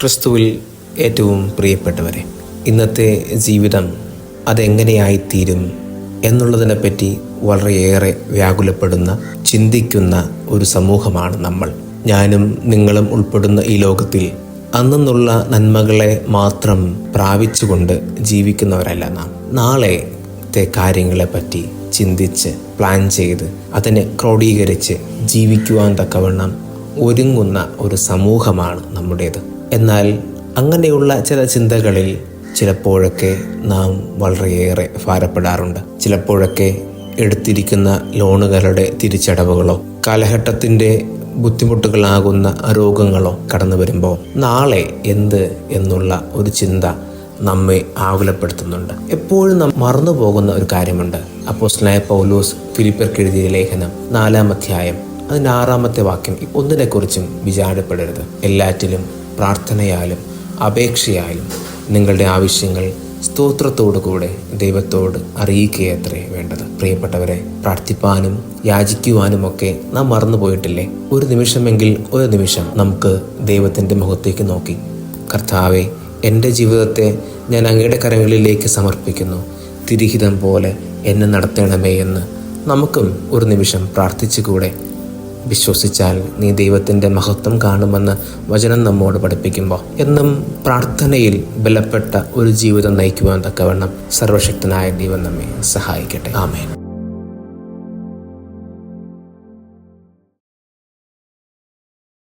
ക്രിസ്തുവിൽ ഏറ്റവും പ്രിയപ്പെട്ടവരെ ഇന്നത്തെ ജീവിതം അതെങ്ങനെയായിത്തീരും എന്നുള്ളതിനെപ്പറ്റി വളരെയേറെ വ്യാകുലപ്പെടുന്ന ചിന്തിക്കുന്ന ഒരു സമൂഹമാണ് നമ്മൾ. ഞാനും നിങ്ങളും ഉൾപ്പെടുന്ന ഈ ലോകത്തിൽ അന്നുള്ള നന്മകളെ മാത്രം പ്രാപിച്ചുകൊണ്ട് ജീവിക്കുന്നവരല്ല നാം. നാളത്തെ കാര്യങ്ങളെപ്പറ്റി ചിന്തിച്ച് പ്ലാൻ ചെയ്ത് അതിനെ ക്രോഡീകരിച്ച് ജീവിക്കുവാൻ തക്കവണ്ണം ഒരുങ്ങുന്ന ഒരു സമൂഹമാണ് നമ്മുടേത്. എന്നാൽ അങ്ങനെയുള്ള ചില ചിന്തകളിൽ ചിലപ്പോഴൊക്കെ നാം വളരെയേറെ ഭാരപ്പെടാറുണ്ട്. ചിലപ്പോഴൊക്കെ എടുത്തിരിക്കുന്ന ലോണുകളുടെ തിരിച്ചടവുകളോ കാലഘട്ടത്തിന്റെ ബുദ്ധിമുട്ടുകളാകുന്ന രോഗങ്ങളോ കടന്നു വരുമ്പോൾ നാളെ എന്ത് എന്നുള്ള ഒരു ചിന്ത നമ്മെ ആകുലപ്പെടുത്തുന്നുണ്ട്. എപ്പോഴും നാം മറന്നു പോകുന്ന ഒരു കാര്യമുണ്ട്. അപ്പോൾ സ്നേഹ പൗലോസ് ഫിലിപ്പർക്ക് എഴുതിയ ലേഖനം നാലാം അധ്യായം അതിന്റെ ആറാമത്തെ വാക്യം ഒന്നിനെക്കുറിച്ചും വിചാരപ്പെടരുത്. എല്ലാറ്റിലും പ്രാർത്ഥനയാലും അപേക്ഷയാലും നിങ്ങളുടെ ആവശ്യങ്ങൾ സ്തോത്രത്തോടുകൂടെ ദൈവത്തോട് അറിയിക്കുകയത്രേ വേണ്ടത്. പ്രിയപ്പെട്ടവരെ പ്രാർത്ഥിപ്പാനും യാചിക്കുവാനുമൊക്കെ നാം മറന്നുപോയിട്ടില്ലേ ഒരു നിമിഷമെങ്കിൽ ഒരു നിമിഷം നമുക്ക് ദൈവത്തിന്റെ മുഖത്തേക്ക് നോക്കി. കർത്താവെ എന്റെ ജീവിതത്തെ ഞാൻ അങ്ങയുടെ കരങ്ങളിലേക്ക് സമർപ്പിക്കുന്നു. തിരിഹിതം പോലെ എന്നെ നടത്തണമേ എന്ന് നമുക്കും ഒരു നിമിഷം പ്രാർത്ഥിച്ചുകൂടെ? വിശ്വസിച്ചാൽ നീ ദൈവത്തിന്റെ മഹത്വം കാണുമെന്ന് വചനം നമ്മോട് പഠിപ്പിക്കുമ്പോൾ എന്നും പ്രാർത്ഥനയിൽ ബലപ്പെട്ട ഒരു ജീവിതം നയിക്കുവാൻ തക്കവണ്ണം സർവശക്തനായ ദൈവം നമ്മെ സഹായിക്കട്ടെ. ആമേൻ.